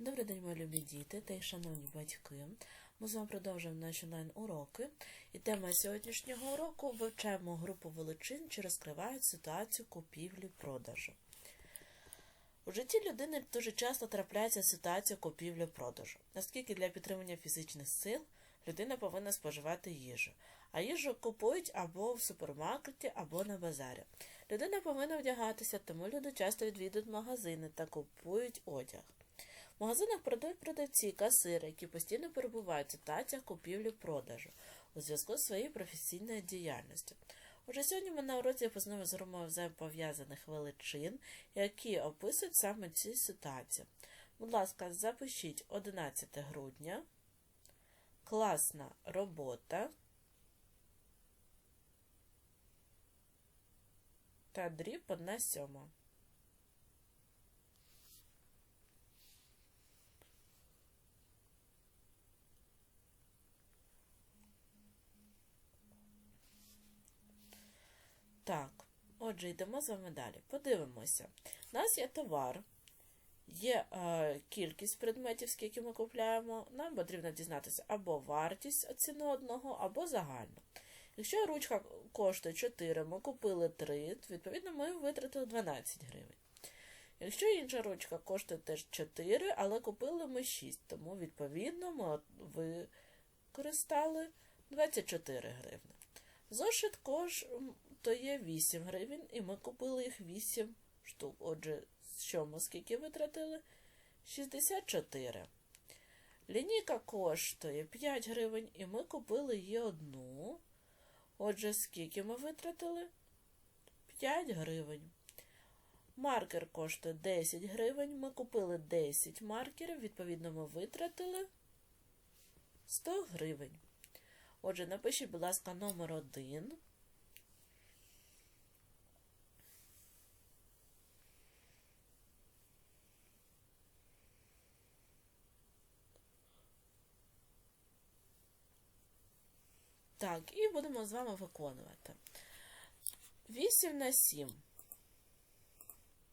Добрий день, мої любі діти та й шановні батьки. Ми з вами продовжуємо наші онлайн-уроки. І тема сьогоднішнього уроку вивчаємо групу величин, що розкривають ситуацію купівлі-продажу. У житті людини дуже часто трапляється ситуація купівлі-продажу, оскільки для підтримання фізичних сил людина повинна споживати їжу, а їжу купують або в супермаркеті, або на базарі. Людина повинна вдягатися, тому люди часто відвідують магазини та купують одяг. В магазинах продають продавці, касири, які постійно перебувають в ситуаціях купівлі-продажу у зв'язку з своєю професійною діяльністю. Отже, сьогодні ми на уроці познайомимо з громою взаємопов'язаних величин, які описують саме ці ситуації. Будь ласка, запишіть 11 грудня. Класна робота. Та дріб 1 сьома. Так, отже, йдемо з вами далі. Подивимося. У нас є товар, є е, кількість предметів, скільки ми купляємо. Нам потрібно дізнатися або вартість ціни одного, або загальну. Якщо ручка коштує 4, ми купили 3, відповідно ми витратили 12 гривень. Якщо інша ручка коштує теж 4, але купили ми 6, тому відповідно ми використали 24 гривни. Зошит кош то є 8 гривень, і ми купили їх 8 штук. Отже, що ми скільки витратили? 64. Лінійка коштує 5 гривень, і ми купили її одну. Отже, скільки ми витратили? 5 гривень. Маркер коштує 10 гривень. Ми купили 10 маркерів, відповідно, ми витратили 100 гривень. Отже, напишіть, будь ласка, номер 1. Так, і будемо з вами виконувати. 8 на 7.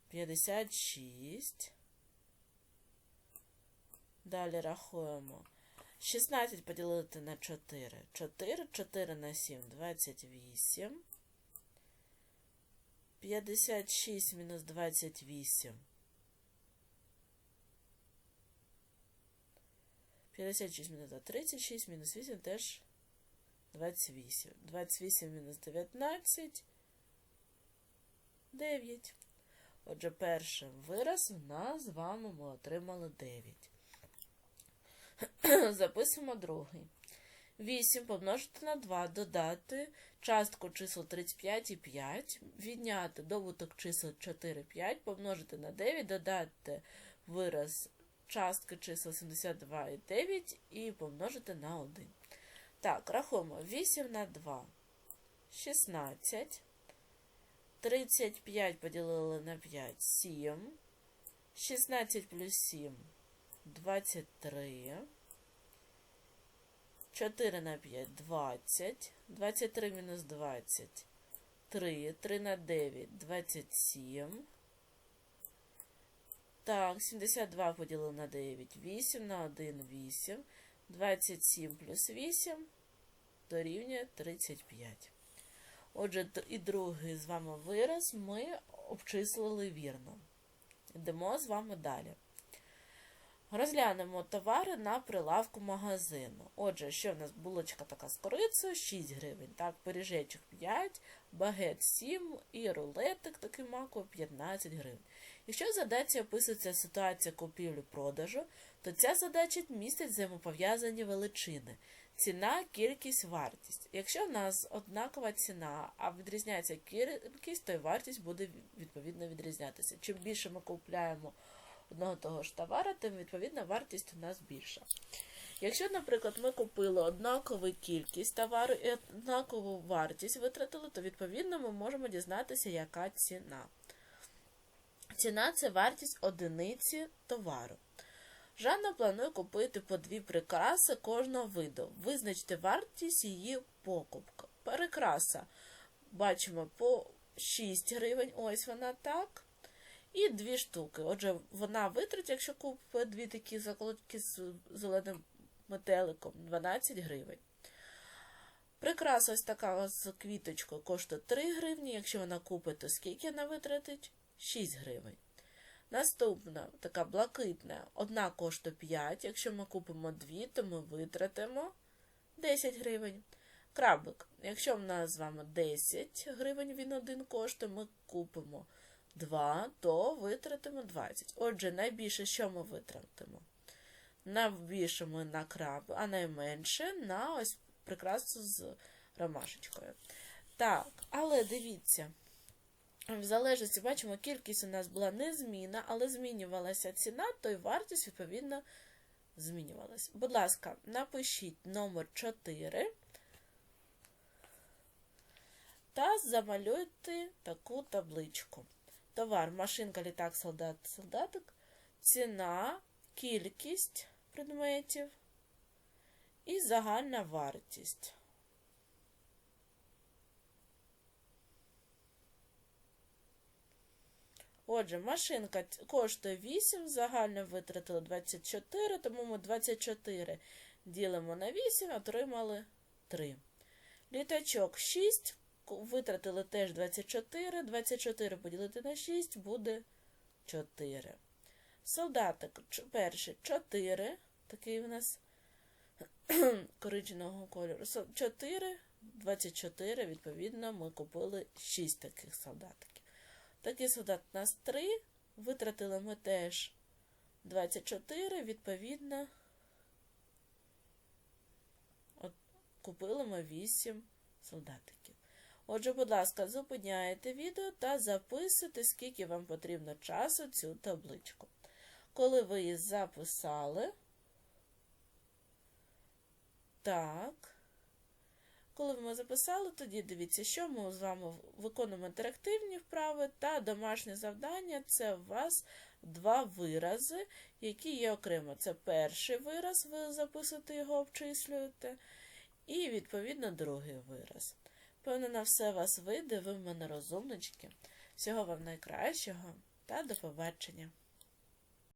56. Далі рахуємо. 16 поділити на 4. 4, 4 на 7, 28. 56 мінус 28. 56 мінус 2, 36, мінус 8 теж 28. 28 мінус 19. 9. Отже, першим вираз у нас з вами ми отримали 9. Записуємо другий. 8 помножити на 2, додати частку чисел 35 і 5, відняти добуток чисел 4, 5, помножити на 9, додати вираз частки чисел 72 і 9 і помножити на 1. Так, рахуємо 8 на 2, 16. 35 поділили на 5, 7. 16 плюс 7, 23. 4 на 5, 20. 23 мінус 20, 3. 3 на 9, 27. Так, 72 поділили на 9, 8 на 1, 8. 27 плюс 8 дорівнює 35. Отже, і другий з вами вираз ми обчислили вірно. Йдемо з вами далі. Розглянемо товари на прилавку магазину. Отже, що в нас булочка така з корицею 6 гривень, так, пиріжечок 5, багет 7 і рулетик такий маковий 15 гривень. Якщо в задачі описується ситуація купівлі-продажу, то ця задача містить взаємопов'язані величини. Ціна, кількість, вартість. Якщо в нас однакова ціна, а відрізняється кількість, то й вартість буде відповідно відрізнятися. Чим більше ми купляємо одного того ж товара, тим відповідна вартість у нас більша. Якщо, наприклад, ми купили однакову кількість товару і однакову вартість витратили, то відповідно ми можемо дізнатися, яка ціна. Ціна це вартість одиниці товару. Жанна планує купити по дві прикраси кожного виду. Визначте вартість її покупки. Перекраса. Бачимо по 6 гривень, ось вона так. І дві штуки. Отже, вона витратить, якщо купить дві такі заколотки з зеленим метеликом, 12 гривень. Прикраса ось така з квіточкою коштує 3 гривні. Якщо вона купить, то скільки вона витратить? 6 гривень. Наступна така блакитна, одна коштує 5. Якщо ми купимо дві, то ми витратимо 10 гривень. Крабик. Якщо в нас з вами 10 гривень він один коштує, ми купимо 2, то витратимо 20. Отже, найбільше що ми витратимо? Найбільше ми на краб, а найменше на ось прикрасу з ромашечкою. Так, але дивіться. В залежності, бачимо, кількість у нас була незмінна, але змінювалася ціна, то й вартість, відповідно, змінювалася. Будь ласка, напишіть номер 4 та замалюйте таку табличку. Товар, машинка, літак, солдат, солдатик, ціна, кількість предметів і загальна вартість. Отже, машинка коштує 8, загально витратили 24, тому ми 24 ділимо на 8, отримали 3. Літачок 6, витратили теж 24, 24 поділити на 6 буде 4. Солдатик перший 4, такий у нас коричневого кольору. 4, 24, відповідно, ми купили 6 таких солдатиків. Такий солдат у нас 3, витратили ми теж 24, відповідно, от, купили ми 8 солдатиків. Отже, будь ласка, зупиняєте відео та записуйте, скільки вам потрібно часу цю табличку. Коли ви її записали, так. Коли ми записали, тоді дивіться, що ми з вами виконуємо інтерактивні вправи та домашнє завдання це у вас два вирази, які є окремо. Це перший вираз, ви записуєте його, обчислюєте, і, відповідно, другий вираз. Певно, на все вас вийде, ви в мене розумнички. Всього вам найкращого та до побачення!